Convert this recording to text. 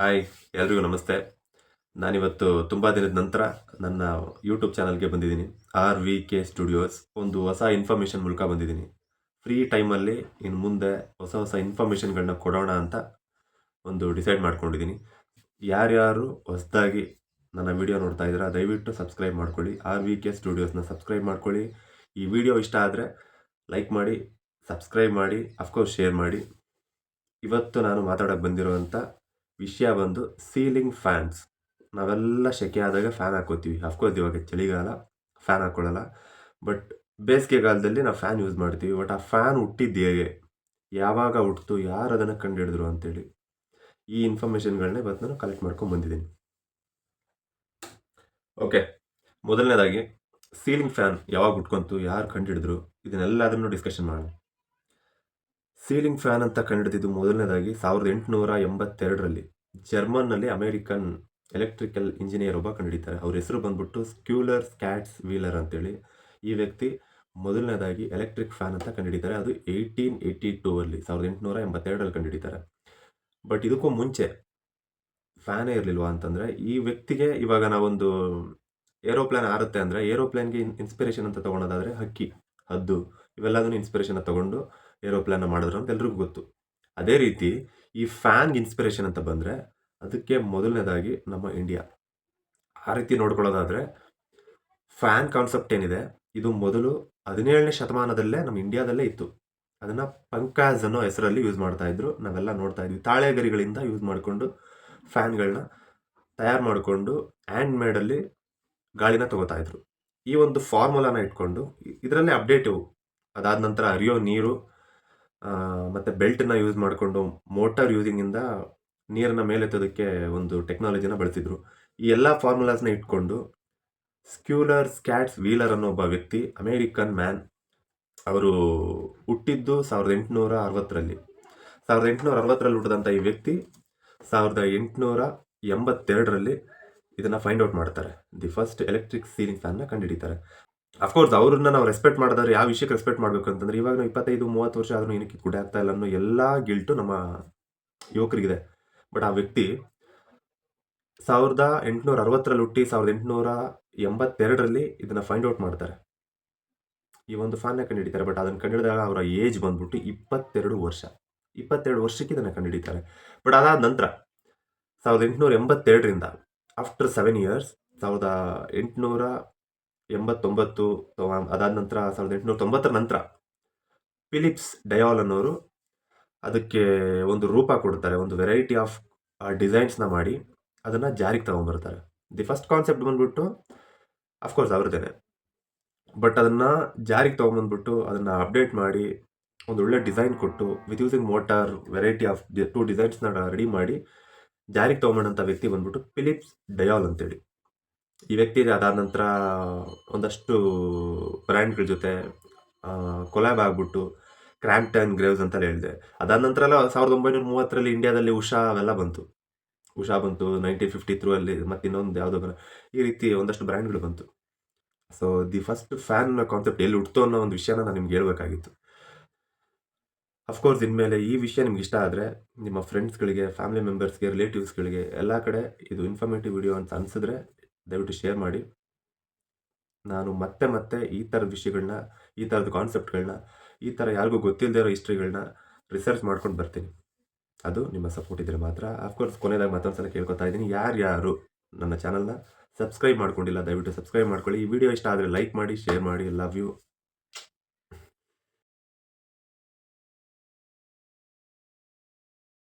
Hi, ಎಲ್ರಿಗೂ ನಮಸ್ತೆ. ನಾನಿವತ್ತು ತುಂಬ ದಿನದ ನಂತರ ನನ್ನ ಯೂಟ್ಯೂಬ್ ಚಾನಲ್ಗೆ ಬಂದಿದ್ದೀನಿ. ಆರ್ ವಿ ಕೆ ಸ್ಟುಡಿಯೋಸ್ ಒಂದು ಹೊಸ ಇನ್ಫಾರ್ಮೇಷನ್ ಮೂಲಕ ಬಂದಿದ್ದೀನಿ. ಫ್ರೀ ಟೈಮಲ್ಲಿ ಇನ್ನು ಮುಂದೆ ಹೊಸ ಹೊಸ ಇನ್ಫಾರ್ಮೇಷನ್ಗಳನ್ನ ಕೊಡೋಣ ಅಂತ ಒಂದು ಡಿಸೈಡ್ ಮಾಡ್ಕೊಂಡಿದ್ದೀನಿ. ಯಾರ್ಯಾರು ಹೊಸದಾಗಿ ನನ್ನ ವಿಡಿಯೋ ನೋಡ್ತಾ ಇದ್ದೀರಾ, ದಯವಿಟ್ಟು ಸಬ್ಸ್ಕ್ರೈಬ್ ಮಾಡ್ಕೊಳ್ಳಿ. ಆರ್ ವಿ ಕೆ ಸ್ಟುಡಿಯೋಸ್ನ ಸಬ್ಸ್ಕ್ರೈಬ್ ಮಾಡ್ಕೊಳ್ಳಿ. ಈ ವಿಡಿಯೋ ಇಷ್ಟ ಆದರೆ ಲೈಕ್ ಮಾಡಿ ಸಬ್ಸ್ಕ್ರೈಬ್ ಮಾಡಿ ಅಫ್ಕೋರ್ಸ್ ಶೇರ್ ಮಾಡಿ. ಇವತ್ತು ನಾನು ಮಾತಾಡೋಕ್ಕೆ ಬಂದಿರುವಂಥ ವಿಷಯ ಬಂದು ಸೀಲಿಂಗ್ ಫ್ಯಾನ್ಸ್ ನಾವೆಲ್ಲ ಸೆಕೆ ಆದಾಗ ಫ್ಯಾನ್ ಹಾಕೋತೀವಿ ಅಫ್ಕೋರ್ಸ್ ಇವಾಗ ಚಳಿಗಾಲ ಫ್ಯಾನ್ ಹಾಕೊಳ್ಳಲ್ಲ ಬಟ್ ಬೇಸಿಗೆಗಾಲದಲ್ಲಿ ನಾವು ಫ್ಯಾನ್ ಯೂಸ್ ಮಾಡ್ತೀವಿ. ಬಟ್ ಆ ಫ್ಯಾನ್ ಹುಟ್ಟಿದ್ದು ಹೇಗೆ ಯಾವಾಗ ಹುಟ್ಟಿತು ಯಾರು ಅದನ್ನು ಕಂಡುಹಿಡಿದ್ರು ಅಂತೇಳಿ ಈ ಇನ್ಫಾರ್ಮೇಷನ್ಗಳನ್ನ ಇವತ್ತು ನಾನು ಕಲೆಕ್ಟ್ ಮಾಡ್ಕೊಂಡು ಬಂದಿದ್ದೀನಿ. ಓಕೆ ಮೊದಲನೇದಾಗಿ ಸೀಲಿಂಗ್ ಫ್ಯಾನ್ ಯಾವಾಗ ಹುಟ್ಕೊಂತು, ಯಾರು ಕಂಡುಹಿಡಿದ್ರು ಇದನ್ನೆಲ್ಲದನ್ನು ಡಿಸ್ಕಷನ್ ಮಾಡೋಣ. ಸೀಲಿಂಗ್ ಫ್ಯಾನ್ ಅಂತ ಕಂಡುಹಿಡಿದಿದ್ದು ಮೊದಲನೇದಾಗಿ ಸಾವಿರದ ಎಂಟುನೂರ ಎಂಬತ್ತೆರಡರಲ್ಲಿ. ಜರ್ಮನ್ನಲ್ಲಿ ಅಮೇರಿಕನ್ ಎಲೆಕ್ಟ್ರಿಕಲ್ ಇಂಜಿನಿಯರ್ ಒಬ್ಬ ಕಂಡುಹಿಡಿತಾರೆ ಅವ್ರ ಹೆಸರು ಬಂದ್ಬಿಟ್ಟು ಸ್ಕ್ಯೂಲರ್ ಸ್ಕ್ಯಾಟ್ಸ್ ವೀಲರ್ ಅಂತೇಳಿ. ಈ ವ್ಯಕ್ತಿ ಮೊದಲನೇದಾಗಿ ಎಲೆಕ್ಟ್ರಿಕ್ ಫ್ಯಾನ್ ಅಂತ ಕಂಡುಹಿಡಿತಾರೆ ಅದು ಏಯ್ಟೀನ್ ಏಯ್ಟಿ ಟೂ ಅಲ್ಲಿ ಸಾವಿರದ ಎಂಟುನೂರ ಎಂಬತ್ತೆರಡರಲ್ಲಿ ಕಂಡುಹಿಡಿತಾರೆ ಬಟ್ ಇದಕ್ಕೂ ಮುಂಚೆ ಫ್ಯಾನೇ ಇರಲಿಲ್ವಾ ಅಂತಂದರೆ, ಈ ವ್ಯಕ್ತಿಗೆ ಇವಾಗ ನಾವೊಂದು ಏರೋಪ್ಲೇನ್ ಆರುತ್ತೆ ಅಂದರೆ, ಏರೋಪ್ಲೇನ್ಗೆ ಇನ್ಸ್ಪಿರೇಷನ್ ಅಂತ ತೊಗೊಳೋದಾದರೆ ಹಕ್ಕಿ, ಹದ್ದು, ಇವೆಲ್ಲದನ್ನು ಇನ್ಸ್ಪಿರೇಷನ್ ತಗೊಂಡು ಏರೋಪ್ಲೇನ್ ಮಾಡಿದ್ರು ಅಂತ ಎಲ್ರಿಗೂ ಗೊತ್ತು. ಅದೇ ರೀತಿ ಈ ಫ್ಯಾನ್ಗೆ ಇನ್ಸ್ಪಿರೇಷನ್ ಅಂತ ಬಂದರೆ ಅದಕ್ಕೆ ಮೊದಲನೇದಾಗಿ ನಮ್ಮ ಇಂಡಿಯಾ ಆ ರೀತಿ ನೋಡ್ಕೊಳ್ಳೋದಾದರೆ ಫ್ಯಾನ್ ಕಾನ್ಸೆಪ್ಟ್ ಏನಿದೆ? ಇದು ಮೊದಲು ಹದಿನೇಳನೇ ಶತಮಾನದಲ್ಲೇ ನಮ್ಮ ಇಂಡಿಯಾದಲ್ಲೇ ಇತ್ತು. ಅದನ್ನು ಪಂಕಾಜ್ ಅನ್ನೋ ಹೆಸರಲ್ಲಿ ಯೂಸ್ ಮಾಡ್ತಾ ಇದ್ರು. ನಾವೆಲ್ಲ ನೋಡ್ತಾ ಇದ್ವಿ. ತಾಳೆ ಗರಿಗಳಿಂದ ಯೂಸ್ ಮಾಡಿಕೊಂಡು ಫ್ಯಾನ್ಗಳನ್ನ ತಯಾರು ಮಾಡಿಕೊಂಡು ಹ್ಯಾಂಡ್ ಮೇಡಲ್ಲಿ ಗಾಳಿನ ತಗೋತಾ ಇದ್ರು. ಈ ಒಂದು ಫಾರ್ಮುಲಾನ ಇಟ್ಕೊಂಡು ಇದರಲ್ಲೇ ಅಪ್ಡೇಟು ಅದಾದ ನಂತರ ಹರಿಯೋ ನೀರು ಮತ್ತೆ ಬೆಲ್ಟನ್ನ ಯೂಸ್ ಮಾಡಿಕೊಂಡು ಮೋಟಾರ್ ಯೂಸಿಂಗಿಂದ ನೀರನ್ನು ಮೇಲೆತ್ತೋದಕ್ಕೆ ಒಂದು ಟೆಕ್ನಾಲಜಿನ ಬಳಸಿದ್ರು. ಈ ಎಲ್ಲ ಫಾರ್ಮುಲಾಸ್ನ ಇಟ್ಕೊಂಡು ಸ್ಕ್ಯೂಲರ್, ಸ್ಕ್ಯಾಟ್ಸ್, ವೀಲರ್ ಅನ್ನೋ ಒಬ್ಬ ವ್ಯಕ್ತಿ, ಅಮೇರಿಕನ್ ಮ್ಯಾನ್, ಅವರು ಹುಟ್ಟಿದ್ದು ಸಾವಿರದ ಎಂಟುನೂರ ಅರವತ್ತರಲ್ಲಿ. ಸಾವಿರದ ಎಂಟುನೂರ ಅರವತ್ತರಲ್ಲಿ ಹುಟ್ಟಿದಂಥ ಈ ವ್ಯಕ್ತಿ ಸಾವಿರದ ಎಂಟುನೂರ ಎಂಬತ್ತೆರಡರಲ್ಲಿ ಇದನ್ನು ಫೈಂಡ್ ಔಟ್ ಮಾಡ್ತಾರೆ. ದಿ ಫಸ್ಟ್ ಎಲೆಕ್ಟ್ರಿಕ್ ಸೀಲಿಂಗ್ ಫ್ಯಾನ್ನ ಕಂಡುಹಿಡಿತಾರೆ ಅಫ್ಕೋರ್ಸ್ ಅವ್ರನ್ನ ನಾವು ರೆಸ್ಪೆಕ್ಟ್ ಮಾಡಿದ್ರೆ ಯಾವ ವಿಷಯಕ್ಕೆ ರೆಸ್ಪೆಕ್ಟ್ ಮಾಡಬೇಕು ಅಂತಂದ್ರೆ ಇವಾಗ ನಾವು ಇಪ್ಪತ್ತೈದು, ಮೂವತ್ತು ವರ್ಷ ಆದ್ರೂ ಏನಕ್ಕೆ ಗುಡಿ ಆಗ್ತಾ ಇಲ್ಲ ಅನ್ನೋ ಎಲ್ಲ ಗಿಲ್ಟು ನಮ್ಮ ಯುವಕರಿಗಿದೆ. ಬಟ್ ಆ ವ್ಯಕ್ತಿ ಸಾವಿರದ ಎಂಟುನೂರ ಅರವತ್ತರಲ್ಲಿ ಹುಟ್ಟಿ ಸಾವಿರದ ಎಂಟುನೂರ ಎಂಬತ್ತೆರಡರಲ್ಲಿ ಇದನ್ನ ಫೈಂಡ್ ಔಟ್ ಮಾಡ್ತಾರೆ. ಈ ಒಂದು ಫ್ಯಾನ್ನ ಕಂಡುಹಿಡಿತಾರೆ ಬಟ್ ಅದನ್ನು ಕಂಡುಹಿಡಿದಾಗ ಅವರ ಏಜ್ ಬಂದ್ಬಿಟ್ಟು ಇಪ್ಪತ್ತೆರಡು ವರ್ಷ. ಇಪ್ಪತ್ತೆರಡು ವರ್ಷಕ್ಕೆ ಇದನ್ನು ಕಂಡುಹಿಡಿತಾರೆ ಬಟ್ ಅದಾದ ನಂತರ ಸಾವಿರದ ಎಂಟುನೂರ ಎಂಬತ್ತೆರಡರಿಂದ ಆಫ್ಟರ್ ಸೆವೆನ್ ಇಯರ್ಸ್ ಸಾವಿರದ ಎಂಟುನೂರ ಎಂಬತ್ತೊಂಬತ್ತು ಅದಾದ ನಂತರ ಸಾವಿರದ ಎಂಟುನೂರ ತೊಂಬತ್ತರ ನಂತರ ಫಿಲಿಪ್ಸ್ ಡಯಾಲ್ ಅನ್ನೋರು ಅದಕ್ಕೆ ಒಂದು ರೂಪ ಕೊಡ್ತಾರೆ ಒಂದು ವೆರೈಟಿ ಆಫ್ ಡಿಸೈನ್ಸ್ನ ಮಾಡಿ ಅದನ್ನು ಜಾರಿಗೆ ತಗೊಂಡ್ಬರ್ತಾರೆ ದಿ ಫಸ್ಟ್ ಕಾನ್ಸೆಪ್ಟ್ ಬಂದ್ಬಿಟ್ಟು ಅಫ್ಕೋರ್ಸ್ ಅವ್ರದ್ದೇನೆ. ಬಟ್ ಅದನ್ನು ಜಾರಿಗೆ ತೊಗೊಂಬಂದ್ಬಿಟ್ಟು ಅದನ್ನು ಅಪ್ಡೇಟ್ ಮಾಡಿ, ಒಂದು ಒಳ್ಳೆ ಡಿಸೈನ್ ಕೊಟ್ಟು with using motor variety of two ಡಿಸೈನ್ಸ್ನ ready ಮಾಡಿ ಜಾರಿಗೆ ತೊಗೊಂಬಂದಂಥ ವ್ಯಕ್ತಿ ಬಂದ್ಬಿಟ್ಟು ಫಿಲಿಪ್ಸ್ ಡಯಾಲ್ ಅಂತೇಳಿ. ಈ ವ್ಯಕ್ತಿ ಅದಾದ ನಂತರ, ಒಂದಷ್ಟು ಬ್ರ್ಯಾಂಡ್ಗಳ ಜೊತೆ ಕೊಲಾಬ್ ಆಗ್ಬಿಟ್ಟು ಕ್ರ್ಯಾಂಪ್ಟನ್ ಗ್ರೇವ್ಸ್ ಅಂತ ಹೇಳಿದೆ. ಅದಾದ ನಂತರ ಎಲ್ಲ ಸಾವಿರದ ಒಂಬೈನೂರ ಮೂವತ್ತರಲ್ಲಿ ಇಂಡಿಯಾದಲ್ಲಿ ಉಷಾ ಅವೆಲ್ಲ ಬಂತು. ಉಷಾ ಬಂತು, ನೈನ್ಟೀನ್ ಫಿಫ್ಟಿ ತ್ರೂ ಅಲ್ಲಿ ಮತ್ತೆ ಇನ್ನೊಂದು ಯಾವುದೋ ಈ ರೀತಿ ಒಂದಷ್ಟು ಬ್ರ್ಯಾಂಡ್ಗಳು ಬಂತು. So the first fan concept ಎಲ್ಲಿ ಹುಡ್ತು ಅನ್ನೋ ಒಂದು ವಿಷಯನ ನಾನು ನಿಮ್ಗೆ ಹೇಳಬೇಕಾಗಿತ್ತು. ಅಫ್ಕೋರ್ಸ್ ಇನ್ಮೇಲೆ ಈ ವಿಷಯ ನಿಮ್ಗೆ ಇಷ್ಟ ಆದರೆ, ನಿಮ್ಮ ಫ್ರೆಂಡ್ಸ್ಗಳಿಗೆ ಫ್ಯಾಮಿಲಿ ಮೆಂಬರ್ಸ್ಗೆ ರಿಲೇಟಿವ್ಸ್ಗಳಿಗೆ ಎಲ್ಲ ಕಡೆ ಇದು ಇನ್ಫಾರ್ಮೇಟಿವ್ ವಿಡಿಯೋ ಅಂತ ಅನಿಸಿದ್ರೆ ದಯವಿಟ್ಟು ಶೇರ್ ಮಾಡಿ. ನಾನು ಮತ್ತೆ ಮತ್ತೆ ಈ ಥರದ ವಿಷಯಗಳನ್ನ ಈ ಥರದ ಕಾನ್ಸೆಪ್ಟ್ಗಳನ್ನ ಈ ಥರ ಯಾರಿಗೂ ಗೊತ್ತಿಲ್ಲದೆ ಇರೋ ಹಿಸ್ಟ್ರಿಗಳನ್ನ ರಿಸರ್ಚ್ ಮಾಡ್ಕೊಂಡು ಬರ್ತೀನಿ. ಅದು ನಿಮ್ಮ ಸಪೋರ್ಟ್ ಇದ್ದರೆ ಮಾತ್ರ. ಅಫ್ಕೋರ್ಸ್ ಕೊನೆಯದಾಗಿ ಮತ್ತೊಂದು ಸಲ ಕೇಳ್ಕೊತಾ ಇದ್ದೀನಿ. ಯಾರ್ಯಾರು ನನ್ನ ಚಾನಲ್ನ ಸಬ್ಸ್ಕ್ರೈಬ್ ಮಾಡ್ಕೊಂಡಿಲ್ಲ, ದಯವಿಟ್ಟು ಸಬ್ಸ್ಕ್ರೈಬ್ ಮಾಡ್ಕೊಳ್ಳಿ. ಈ ವಿಡಿಯೋ ಇಷ್ಟ ಆದರೆ ಲೈಕ್ ಮಾಡಿ ಶೇರ್ ಮಾಡಿ. Love you